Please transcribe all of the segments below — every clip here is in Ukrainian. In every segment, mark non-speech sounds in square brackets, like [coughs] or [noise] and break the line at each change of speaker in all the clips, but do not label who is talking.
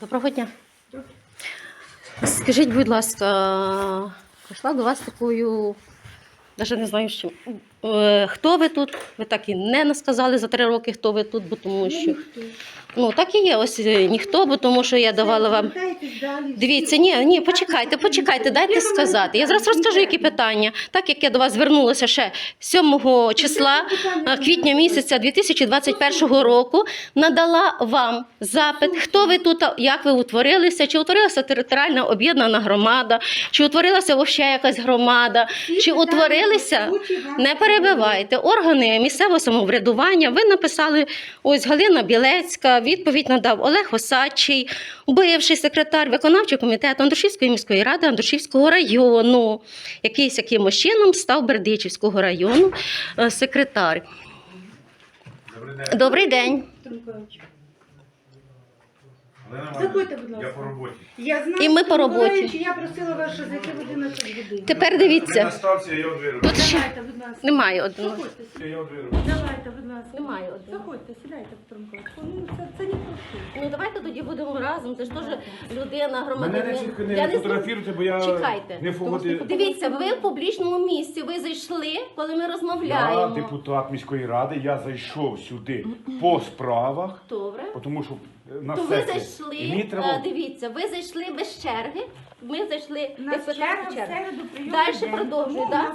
Доброго дня. Скажіть, будь ласка, прийшла до вас такою, навіть не знаю, що. Е, Хто ви тут? Ви так і не сказали за три роки, хто ви тут, бо тому що. Ну, так і є, ось е, ніхто, бо тому що я давала вам. Дивіться, ні, ні, почекайте, почекайте, дайте сказати. Я зараз розкажу, які питання. Так як я до вас звернулася ще 7 числа е, квітня місяця 2021 року, надала вам запит, хто ви тут, як ви утворилися, чи утворилася територіальна об'єднана громада, чи утворилася взагалі якась громада, чи утворилися. Не перебивайте органи місцевого самоврядування. Ви написали ось Галина Білецька. Відповідь надав Олег Осадчий, бивший секретар виконавчого комітету Андрушівської міської ради Андрушівського району, якийсь якимось чином став Бердичівського району е, секретар.
Добрий день.
Добрий день.
Олена
Заходьте, будь
Я по роботі.
Я знаю,
І ми по роботі.
Миколаївич, Я просила вас, що зайти в 11 годин.
Тепер
Не
дивіться.
настався, я одвіру.
Тут ще
Давайте, будь ласка.
немає одного.
Заходьте, сідайте.
Я одвіру.
Давайте, будь ласка.
Немає одного.
Заходьте, сідайте, Петро Миколаївич. Ну, це, це не просто.
Ну давайте тоді будемо разом. Це ж теж людина,
Мене
громадянин.
не тільки
Я
не фотографіруйте, бо я
Чекайте.
не фотографую.
Дивіться, ви в публічному місці. Ви зайшли, коли ми
Я
розмовляємо.
депутат міської ради, я зайшов сюди по справах,
Добре.
тому що на
То ви
сесії.
зайшли,
І мені
е,
треба...
дивіться, ви зайшли без черги. Ми зайшли
У
як
черга день.
продовжуй,
Тому
да?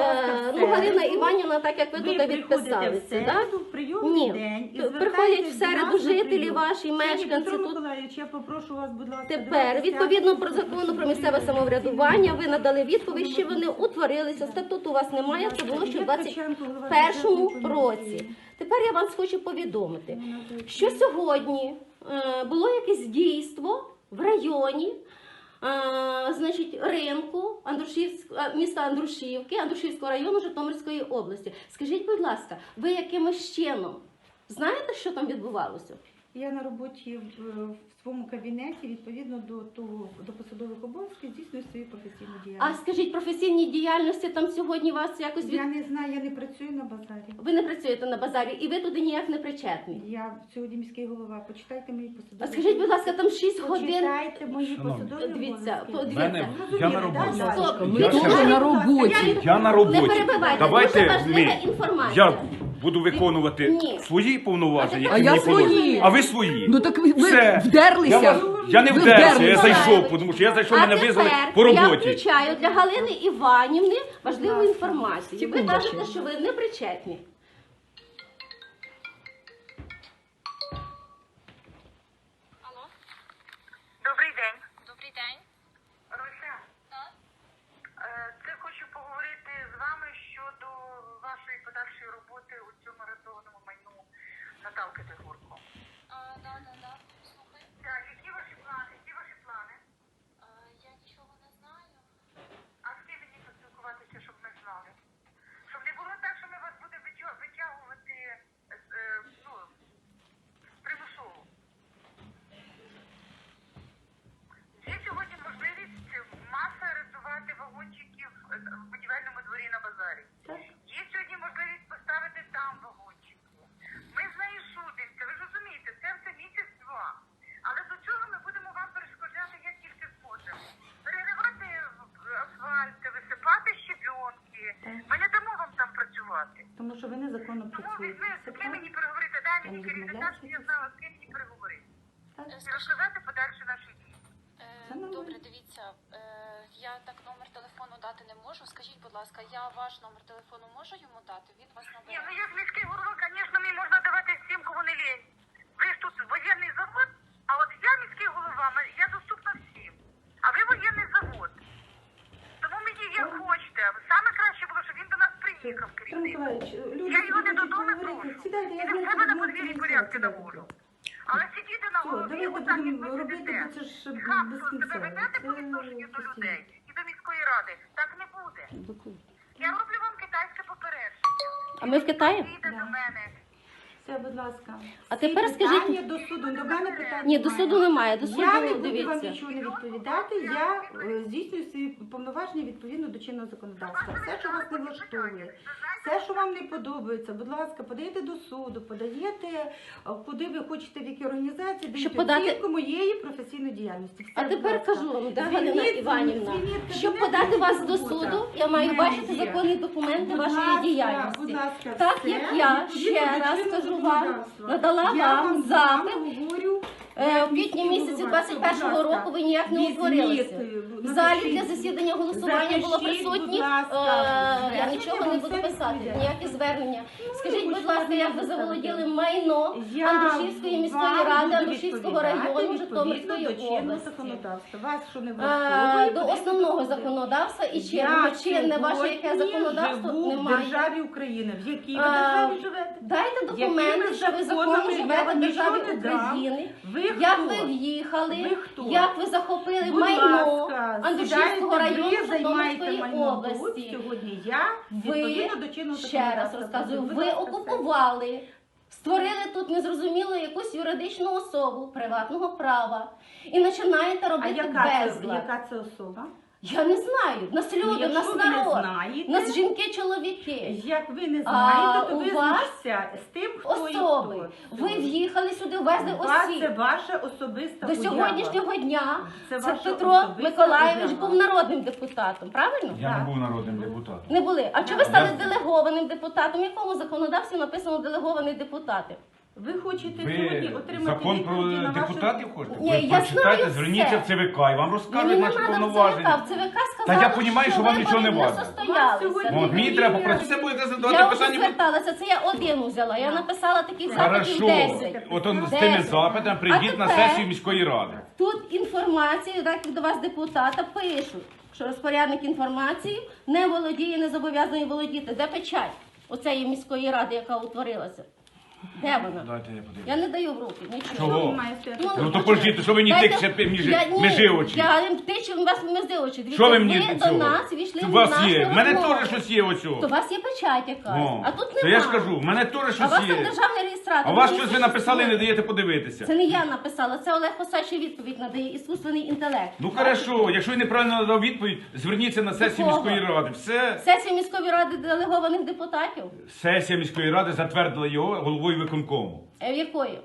Е, ну. Галина Іванівна, так як ви
Ви
тут відписалися,
в
да?
середу, в прийомний
Ні.
день. і
Приходять в середу жителі ваші, мешканці
Петро
тут.
Я попрошу вас, будь ласка,
Тепер, відповідно про закону про місцеве самоврядування, ви надали відповідь, що вони утворилися. Статуту у вас немає, це було ще в 21 році. Тепер я вам хочу повідомити, що сьогодні е, було якесь дійство в районі. Значить, ринку Андрушівськ, міста Андрушівки, Андрушівського району Житомирської області. Скажіть, будь ласка, ви якимось чином знаєте, що там відбувалося?
Я на роботі в, в своєму кабінеті відповідно до того до посадових обов'язків здійснюю свою професійну
А скажіть, професійній діяльності там сьогодні вас якось від...
Я не знаю, я не працюю на базарі.
ви не працюєте на базарі, і ви туди ніяк не причетні.
Я сьогодні міський голова. Почитайте мої посадові.
А скажіть, будь ласка, там 6 годин.
Почитайте мої
Шановні.
посадові
Дивіться,
обов'язки.
подивіться.
Мене- я на роботі.
Стоп,
Я
на роботі.
Я на
Не перебивайте,
Давайте
дуже важлива інформація.
Я буду виконувати
Ні.
свої повноваження,
А
які
я
мені положені.
свої.
А ви свої.
Ну так ви, ви
Все.
вдерлися.
Я, вас- я не
Ви
вдерся, я
вдерлися.
зайшов, тому що я зайшов,
а
мене визвали по
я
роботі.
включаю для Галини Іванівни важливу інформацію. Ви кажете, що ви не причетні.
Calcutta. Незаконно
Тому з ким мені переговорити, дай мені керівника, щоб я знала, з ким мені переговорити.
Е,
розказати подальше наші дії.
Е, добре, дивіться, е, я так номер телефону дати не можу. Скажіть, будь ласка, я ваш номер телефону можу йому дати? Він вас
Ні,
набере.
ну як міський голова, звісно, мені можна давати всім, кого не лінь. Ви ж тут воєнний завод, а от я міський голова, м- я доступна всім. А ви воєнний завод. Тому мені як хочете. Саме краще було, щоб він до нас приїхав, керівник. Я його не додому прошу.
Я з
себе на подвір'ї порядки наводжу. Але сидіти на голові, отак як ви
робити,
сидите. хамство себе ведете по відношенню до людей і до міської ради. Так не буде. Я роблю вам китайське попередження.
А ми в Китаї?
До мене.
Все, будь ласка.
А
Всі
тепер скажіть-
до суду. До мене питання
Ні, до суду немає. До суду
я не буду вам
дивіться.
нічого не відповідати. Я е, здійснюю свої повноваження відповідно до чинного законодавства. Все, що вас не влаштовує, все, що вам не подобається, будь ласка, подаєте до суду, подаєте е, куди ви хочете, в які організації, даєте
подати-
оцінку моєї професійної діяльності. Все,
А
будь
тепер
ласка.
кажу вам, да,
Звільніть,
Галина Іванівна,
звільніть
щоб
кабінет,
подати вас до
робота.
суду, я маю бачити законні документи
Будь
вашої
ласка,
діяльності.
будь ласка,
Так
все
як я
відповідно
ще
до
раз
чинного
кажу вам, надала
Я
вам запит.
говорю,
Е, В квітні
міський
місяці 21-го року ви ніяк не утворилися.
Е,
В залі для засідання голосування було присутні. Е, Я нічого не буду писати, ніякі звернення. Скажіть, будь ласка, як ви заволоділи майно Андрушівської міської ради, Андрушівського району, Житомирської області.
Вас що не
Е, До основного законодавства і чинного чинне ваше яке законодавство
живу в
немає.
державі України. В якій ви державі живете?
Дайте документи, що ви законно живете в державі? України. Як ви в'їхали, як ви захопили майно Андрушівського району Житомирської області?
Сьогодні я відповідно до чинного
ще раз розказую, ви окупували, створили тут незрозуміло якусь юридичну особу приватного права і починаєте робити безлад.
А яка це особа?
Я не знаю. Нас
Ну,
люди, нас
ви не
народ,
знаєте,
нас жінки, чоловіки.
Як ви не
А,
знаєте, то ви
вас
з тим, хто і
Особи.
хто.
Ви в'їхали сюди, везли
У вас
осіб.
це ваша особиста
До сьогоднішнього дня
Це
це, Петро Миколаєвич
уява.
був народним депутатом, правильно?
Я
Так.
не був народним депутатом.
Не були. А чи ви стали
Я-
делегованим депутатом? В якому законодавстві написано делеговані депутати?
Ви хочете сьогодні отримати
закон про
відповіді на ваші-
депутатів хочете?
Ні,
Ви
я
прочитайте,
знаю
зверніться
все.
в ЦВК і вам розкажуть
Мені не
наші
треба в ЦВК.
повноваження.
В ЦВК
Та я понімаю, що вам нічого не важно.
сьогодні
От, мені треба
ні.
це буде
Я
задавати
вже
питання.
зверталася, це я один взяла. Я написала таких запитів
Хорошо,
10.
от он з
Десять.
тими запитами прийдіть
А
на
тепер-
сесію міської ради.
Тут інформацію, так як до вас депутата, пишуть, що розпорядник інформації не володіє, не зобов'язаний володіти. Де печать оцеї міської ради, яка утворилася? Де вона?
Дайте я подивлюсь.
Я не даю в руки, нічого.
Чого?
Стояти?
Ну то пождіть, що ви мені
Дайте-
тикше між
Я- ні,
межи очі.
Я не тичу вас межи очі. Дивіться,
Що ви мені до цього?
нас війшли
У
в
вас є. В мене теж щось є
То
оцього.
у вас є печать якась,
О,
а тут немає.
я ж кажу, в мене теж
А у
щось
вас там
є.
державний реєстратор.
А у вас щось ви написали і не даєте подивитися.
Це не я написала, це Олег Осадчий відповідь надає іскусственний інтелект.
Ну хорошо, якщо я неправильно надав відповідь, зверніться на сесію міської ради. Все.
Сесія міської ради делегованих депутатів.
Сесія міської ради затвердила його головою виконкому.
Е, в?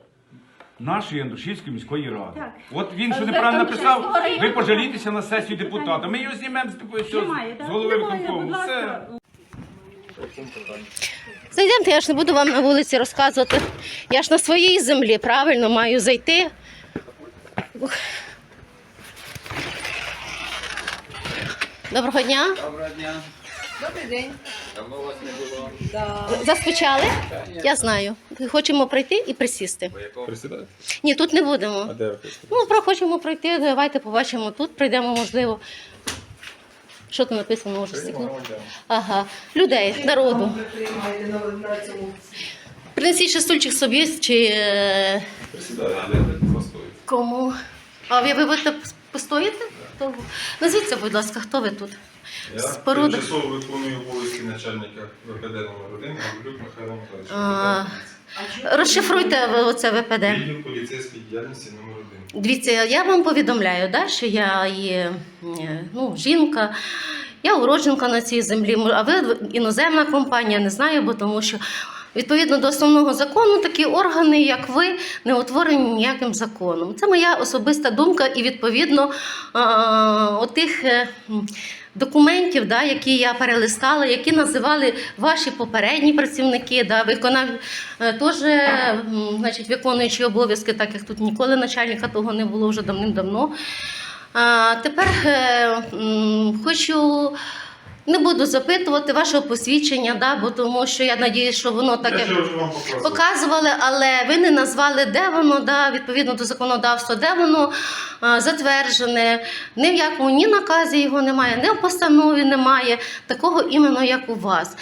Нашої Андрушівської міської ради.
Так.
От він що
З
неправильно
Андрушівського
написав, ви пожалійтеся на сесію депутата. Ми його знімемо з, що,
Немає,
з
так?
голови
Немає,
виконкому.
будь
Все.
ласка.
Зайдемте, я ж не буду вам на вулиці розказувати. Я ж на своїй землі правильно маю зайти. Ух. Доброго дня.
Доброго дня.
Добрий день.
Давно вас не було.
Да.
Заскучали? Я знаю. Хочемо пройти і присісти.
Присідати?
Ні, тут не будемо.
А де ви хочете?
Ну, про хочемо пройти, давайте побачимо тут, прийдемо, можливо. Що тут написано, може стекло? Ага. Людей, народу. Принесіть ще стульчик собі чи е,
Присідати, де постоїть.
кому. А ви, ви будете постоїти? То Назвіться, будь ласка, хто ви тут?
Я
Споруда.
тимчасово виконую обов'язки начальника ВПД номер 1 Гаврилюк Михайло Михайлович.
А, Розшифруйте ви оце ВПД.
Відділ поліцейської діяльності номер 1
Дивіться, я вам повідомляю, да, що я є е, ну, жінка, я уродженка на цій землі, а ви іноземна компанія, не знаю, бо тому що відповідно до основного закону такі органи, як ви, не утворені ніяким законом. Це моя особиста думка, і відповідно е, отих. Документів, да, які я перелистала, які називали ваші попередні працівники, да, виконав е, теж значить, виконуючі обов'язки, так як тут ніколи начальника того не було вже давним-давно. Тепер е, хочу. Не буду запитувати вашого посвідчення, да, бо тому що я надіюсь, що воно так
Я
як
ще вже вам показував.
показували, але ви не назвали, де воно, да, відповідно до законодавства, де воно а, затверджене. Ні в якому ні наказі його немає, ні в постанові немає такого іменно, як у вас.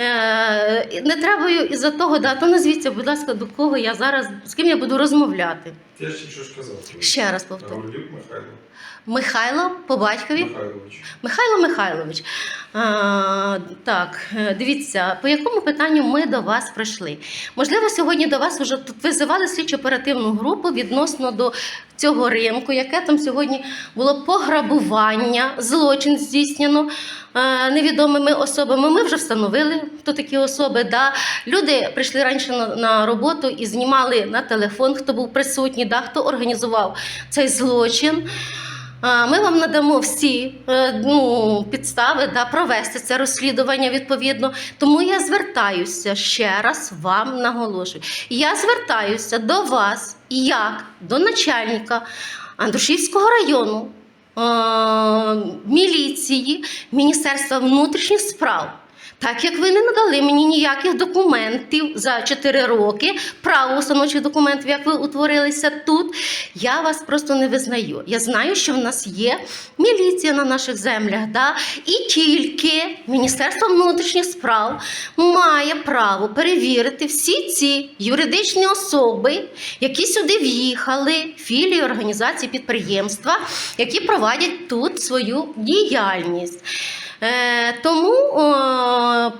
Е, не треба із-за того, да, то назвіться, будь ласка, до кого я зараз, з ким я буду розмовляти.
Я ж що ж казав.
Ще раз повторю.
Гаврилюк Михайло
Михайло по батькові.
Михайлович.
Михайло Михайлович, а, так, е, дивіться, по якому питанню ми до вас прийшли? Можливо, сьогодні до вас вже тут визивали слідчо оперативну групу відносно до цього ринку, яке там сьогодні було пограбування, злочин здійснено е, невідомими особами. Ми вже встановили, хто такі особи. Да. Люди прийшли раніше на, на роботу і знімали на телефон, хто був присутній, да, хто організував цей злочин. Ми вам надамо всі е, ну, підстави да, провести це розслідування відповідно. Тому я звертаюся ще раз вам наголошую. Я звертаюся до вас як до начальника Андрушівського району е, міліції Міністерства внутрішніх справ. Так як ви не надали мені ніяких документів за 4 роки, правоустановчих документів, як ви утворилися тут, я вас просто не визнаю. Я знаю, що в нас є міліція на наших землях, да? і тільки Міністерство внутрішніх справ має право перевірити всі ці юридичні особи, які сюди в'їхали, філії, організації, підприємства, які провадять тут свою діяльність. Е, тому о,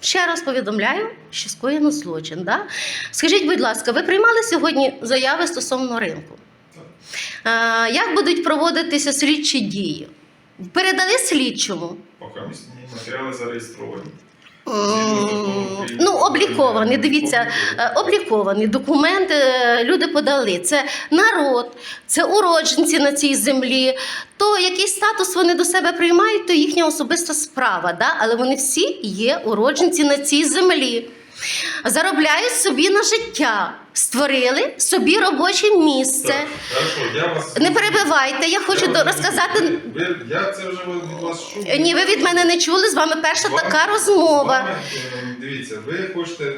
ще раз повідомляю, що скоєно злочин. Да? Скажіть, будь ласка, ви приймали сьогодні заяви стосовно ринку? Е, як будуть проводитися слідчі дії? Передали слідчому.
Поки матеріали зареєстровані.
Ну, облікований, дивіться, обліковані облікований документ е, люди подали. Це народ, це уродженці на цій землі. То який статус вони до себе приймають, то їхня особиста справа. Да? Але вони всі є уродженці на цій землі. Заробляють собі на життя, створили собі робоче місце.
Хорошо, я вас...
Не перебивайте, я хочу до- розказати.
Ви, я це вже від вас чув.
Ні, ви від мене не чули, з вами перша
Вам-
така розмова.
Е, Дивіться, ви хочете, е,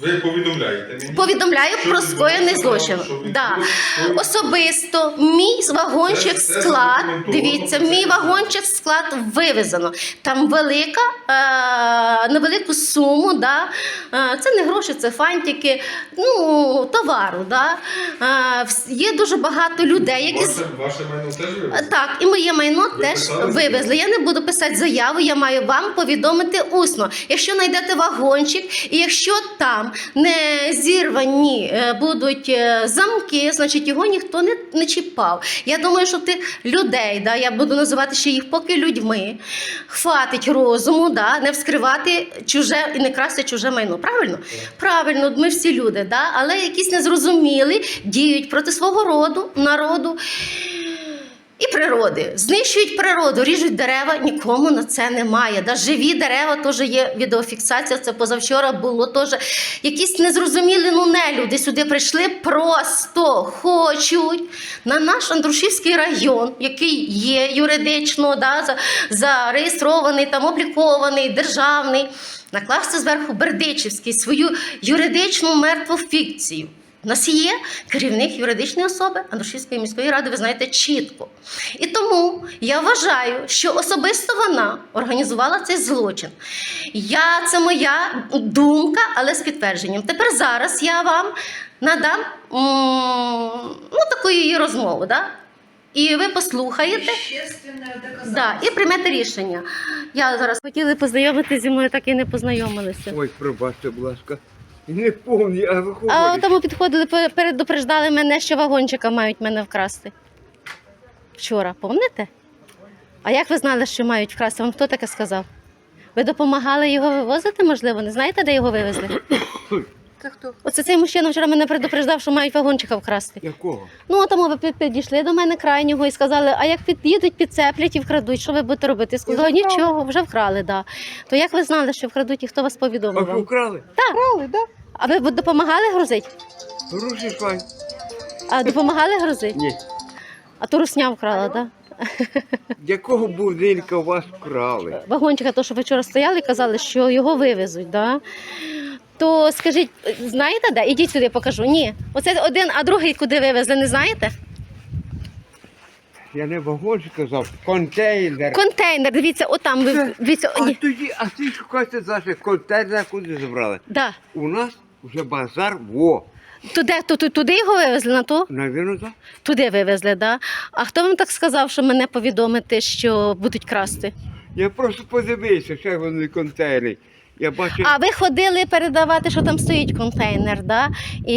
ви повідомляєте мені.
Повідомляю
що
про скоєний злочин.
що відбулося
Да. Особисто мій вагончик
Це- це
склад.
задокументовано.
Дивіться, мій вагончик склад вивезено. Там велика е, невелику суму. Да? Е, це не гроші, це фантики, ну, товару. Да? Вс- є дуже багато людей, які
Ваше, ваше майно теж вивезли?
Так, і моє майно
Ви
теж
писали
вивезли. Я не буду писати заяву, я маю вам повідомити усно. Якщо знайдете вагончик, і якщо там не зірвані е, будуть е, замки, значить його ніхто не, не чіпав. Я думаю, що тих людей, да, я буду називати ще їх поки людьми, хватить розуму, да, не вскривати чуже і не красти чуже майно. Правильно? Правильно, ми всі люди, да? Але якісь незрозумілі діють проти свого роду, народу і природи. Знищують природу, ріжуть дерева, нікому на це немає. Да, живі дерева теж є відеофіксація. Це позавчора було теж. Якісь незрозумілі ну нелюди сюди прийшли, просто хочуть на наш Андрушівський район, який є юридично, да, зареєстрований, там облікований, державний, накласти зверху Бердичівський свою юридичну мертву фікцію. У нас є керівник юридичної особи Андрушівської міської ради, ви знаєте чітко. І тому я вважаю, що особисто вона організувала цей злочин. Я, це моя думка, але з підтвердженням. Тепер зараз я вам надам ну, таку її розмову. Да? І ви послухаєте. Да, і приймете рішення. Я зараз хотіли познайомитися зі мною, так і не познайомилися.
Ой, пробачте, будь ласка. Не помню, а виходить.
А тому підходили, пе- передупреждали мене, що вагончика мають мене вкрасти. Вчора, помните? А як ви знали, що мають вкрасти? Вам хто таке сказав? Ви допомагали його вивозити, можливо? Не знаєте, де його вивезли? [coughs]
Це хто?
Оце цей мужчина вчора мене предупреждав, що мають вагончика вкрасти.
Якого?
Ну, тому ви підійшли до мене крайнього і сказали, а як під'їдуть, підцеплять і вкрадуть, що ви будете робити? Я сказала,
вже вкрали.
нічого, вже вкрали, да. То як ви знали, що вкрадуть і хто вас
А
повідомив?
що
вам?
вкрали?
Брали, да?
А ви допомагали грузити?
Гроші файн.
А допомагали грузити?
Ні.
А то русня вкрала, так?
Якого будинка вас вкрали?
Вагончика, то, що ви вчора стояли і казали, що його вивезуть, да? То скажіть, знаєте де? Ідіть сюди, покажу. Ні. Оце один, а другий куди вивезли, не знаєте?
Я не вагончик казав, контейнер.
Контейнер, дивіться, отам ви дивіться.
А
Ні.
тоді, а ти шукаєте наших контейнер, куди забрали?
Да.
У нас вже базар, во.
Туди, ту- ту- туди його вивезли на то?
Навірно, так.
Туди вивезли, да. А хто вам так сказав, що мене повідомити, що будуть красти?
Я просто подивився, що вони контейнери. Я бачу,
А ви ходили передавати, що там стоїть контейнер, да? І...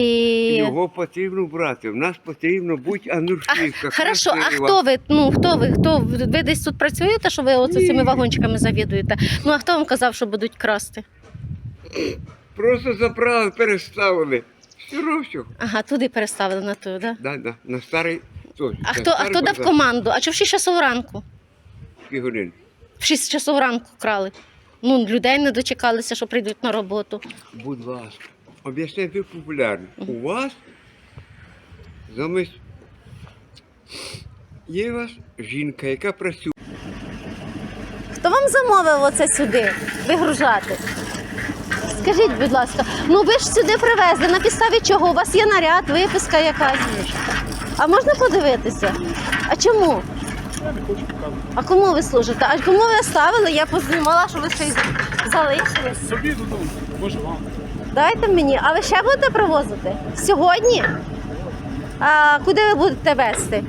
його потрібно брати. В нас потрібно бути ануршівка.
Хорошо, а хто ви? Ну хто ви? Хто ви ви десь тут працюєте, що ви оце цими вагончиками завідуєте? Ну а хто вам казав, що будуть красти?
Просто забрали, переставили. Все ровно.
Ага, туди переставили на ту, да?
Да, да, на старий. той,
А хто, а
старий
хто дав
базар.
команду? А чого в 6 часов ранку?
Годин?
В 6 часов ранку крали. Ну, людей не дочекалися, що прийдуть на роботу.
Будь ласка, об'ясняй, ви популярні. У вас замість є у вас жінка, яка працює.
Хто вам замовив оце сюди вигружати? Скажіть, будь ласка, ну ви ж сюди привезли. На підставі чого? У вас є наряд, виписка якась. А можна подивитися? А чому? А кому ви служите? А кому ви ставили? Я познімала, що ви ще й залишили.
Собі додому, може вам.
Дайте мені, а ви ще будете привозити? Сьогодні? А куди ви будете везти?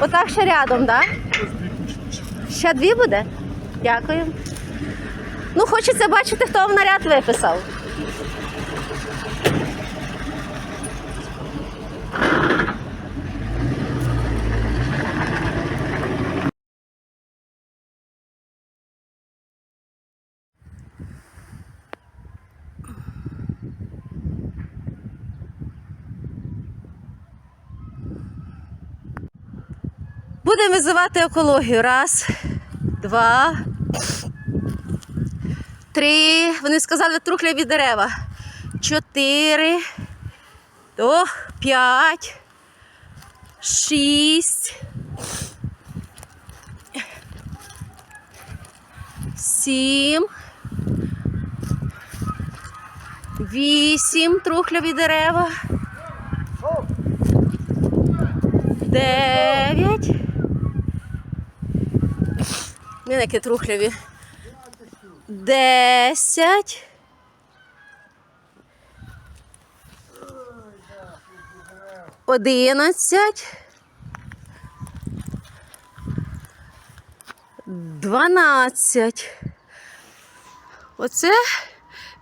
Отак ще рядом, так? Да? Ще дві буде? Дякую. Ну, хочеться бачити, хто вам наряд виписав. Будемо визивати екологію. Раз, два, три. Вони сказали трухляві дерева. Чотири. О, п'ять. Шість. Сім. Вісім трухляві дерева. Дев'ять. Не які трухляві. Десять. Одинадцять. Дванадцять. Оце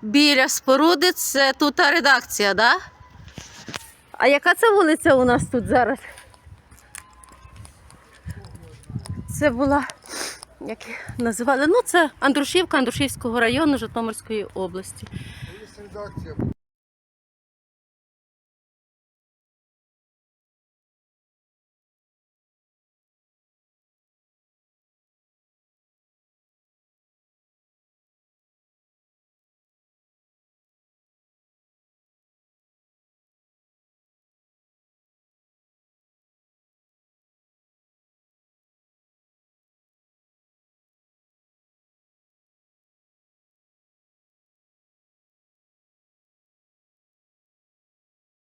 біля споруди, це тут та редакція, да? А яка це вулиця у нас тут зараз? Це була, як називали, ну це Андрушівка Андрушівського району Житомирської області.
Редакція